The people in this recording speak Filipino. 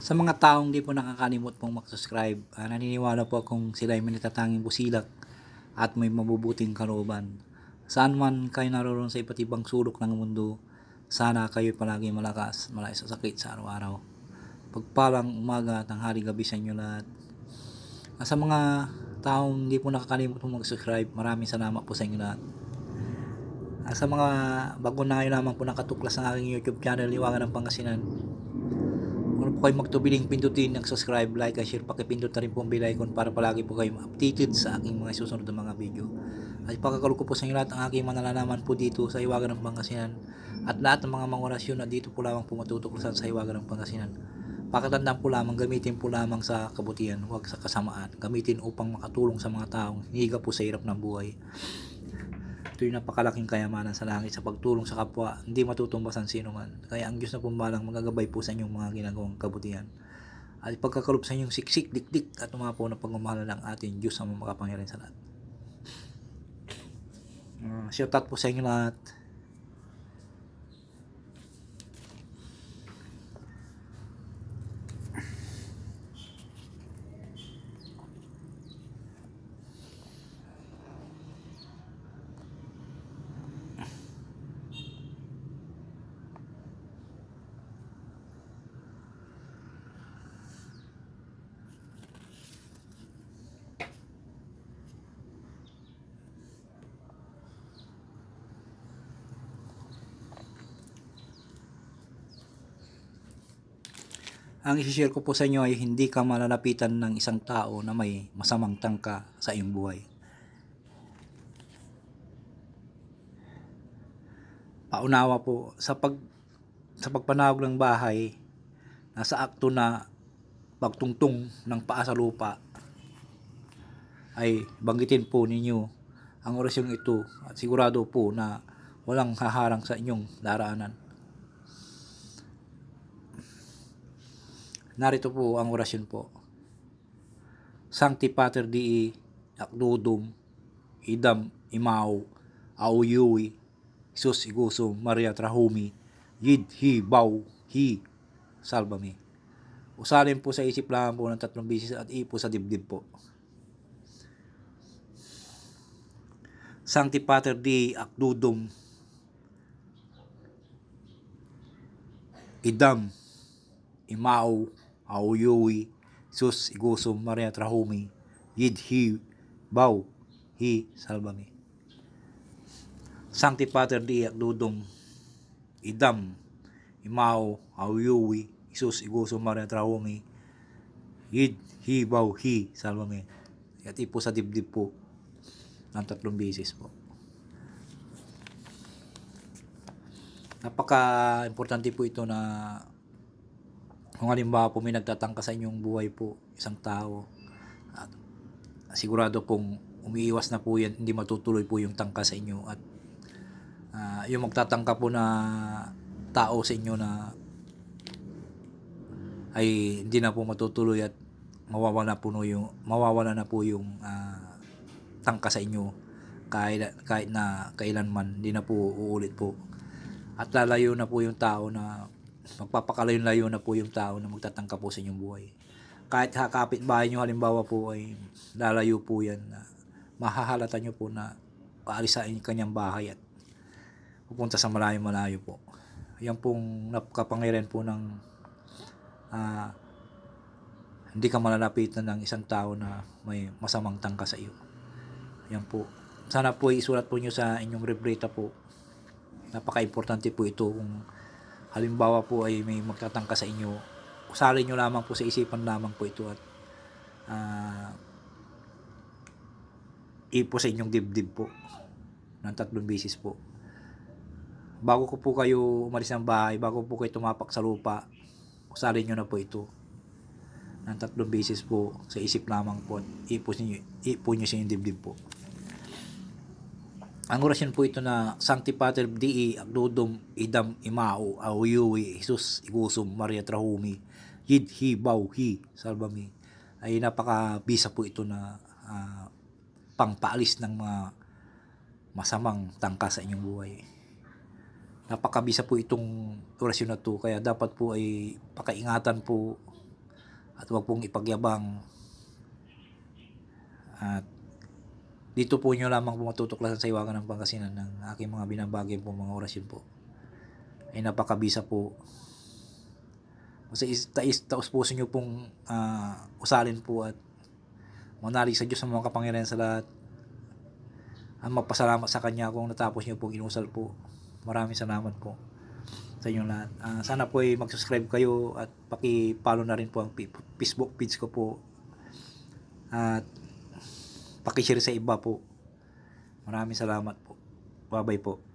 Sa mga taong di po nakakalimot pong mag-subscribe, ah, naniniwala po akong sila ay may busilak at may mabubuting kalooban. Saan man kayo naroon sa iba't ibang sulok ng mundo, sana kayo palagi malakas, malay sa sakit sa araw-araw. Pagpalang umaga, tanghali, gabi sa inyo lahat. Ah, sa mga taong di po nakakalimot pong mag-subscribe, maraming salamat po sa inyo lahat. Ah, sa mga bago na kayo lamang po nakatuklas ng aking YouTube channel, Liwangan ng Pangasinan, po kayo magtubiling pindutin ng subscribe, like, and share, pakipindot na rin po ang bell icon para palagi po kayo updated sa aking mga susunod na mga video. At ipakakalo ko po sa inyo lahat ang aking manalalaman po dito sa Iwagan ng Pangasinan at lahat ng mga mga orasyon na dito po lamang po matutuklasan sa Iwagan ng Pangasinan. Pakatandaan po lamang, gamitin po lamang sa kabutihan, huwag sa kasamaan. Gamitin upang makatulong sa mga taong hinihiga po sa hirap ng buhay. Ito yung napakalaking kayamanan sa langit sa pagtulong sa kapwa, hindi matutumbasan sino man. Kaya ang Diyos na pumbalang magagabay po sa inyong mga ginagawang kabutihan. At pagkakarob sa inyong siksik, dikdik at umapo na pagmamahala ng ating Diyos ang makapangyarihan sa lahat. Uh, shout out po sa inyo lahat. Ang isi-share ko po sa inyo ay hindi ka malalapitan ng isang tao na may masamang tangka sa iyong buhay. Paunawa po sa pag sa pagpanawag ng bahay nasa akto na pagtungtong ng paa sa lupa ay banggitin po ninyo ang orasyon ito at sigurado po na walang haharang sa inyong daraanan. Narito po ang orasyon po. Sancti Pater Dei Akdudum Idam Imao Auyui Jesus Igusum Maria Trahumi Yid Hi Bau Hi Salvame. Usalin po sa isip lang po ng tatlong bisis at ipo sa dibdib po. Sancti Pater Dei Akdudum Idam Imao Auyui, Sus Igusum Maria Trahumi, Yid Hi Bau Hi Salvami. Sancti Pater Di Dudum, Idam, Imao, Auyui, Isus Igusum Maria Trahumi, Yid Hi Bau Hi Salvami. At ipo sa dibdib po ng tatlong beses po. Napaka-importante po ito na kung halimbawa po may nagtatangka sa inyong buhay po, isang tao, at sigurado pong umiiwas na po yan, hindi matutuloy po yung tangka sa inyo at uh, yung magtatangka po na tao sa inyo na ay hindi na po matutuloy at mawawala po no yung mawawala na po yung uh, tangka sa inyo kahit kahit na kailanman hindi na po uulit po. At lalayo na po yung tao na magpapakalayo-layo na po yung tao na magtatangka po sa inyong buhay. Kahit hakapit bahay nyo halimbawa po ay lalayo po yan na mahahalata nyo po na paalis sa kanyang bahay at pupunta sa malayo-malayo po. Yan pong napakapangyarihan po ng uh, hindi ka malalapitan ng isang tao na may masamang tangka sa iyo. Yan po. Sana po isulat po nyo sa inyong rebreta po. Napaka-importante po ito kung halimbawa po ay may magtatangka sa inyo, usalin nyo lamang po sa isipan lamang po ito at uh, ipo sa inyong dibdib po ng tatlong bisis po. Bago ko po kayo umalis ng bahay, bago po kayo tumapak sa lupa, usalin nyo na po ito ng tatlong bisis po sa isip lamang po at ipo, niyo, ipo nyo sa inyong dibdib po. Ang orasyon po ito na Sancti Pater Dei Agdodum Idam Imao Auyui Jesus Igusum Maria Trahumi Yid Hi Bau Hi Salvami ay napaka-bisa po ito na uh, pangpaalis ng mga masamang tangka sa inyong buhay. Napakabisa po itong orasyon na to kaya dapat po ay pakaingatan po At huwag pong ipagyabang. At dito po nyo lamang po matutuklasan sa iwagan ng Pangasinan ng aking mga binabagay po mga orasyon po. Ay napakabisa po. Basta taos puso nyo pong ah, usalin po at manalig sa Diyos sa mga kapangyarihan sa lahat. Ang magpasalamat sa Kanya kung natapos nyo pong inusal po. Maraming salamat po sa inyong lahat. Ah, sana po ay mag-subscribe kayo at paki-follow na rin po ang Facebook page ko po. At paki-share sa iba po. Maraming salamat po. Bye-bye po.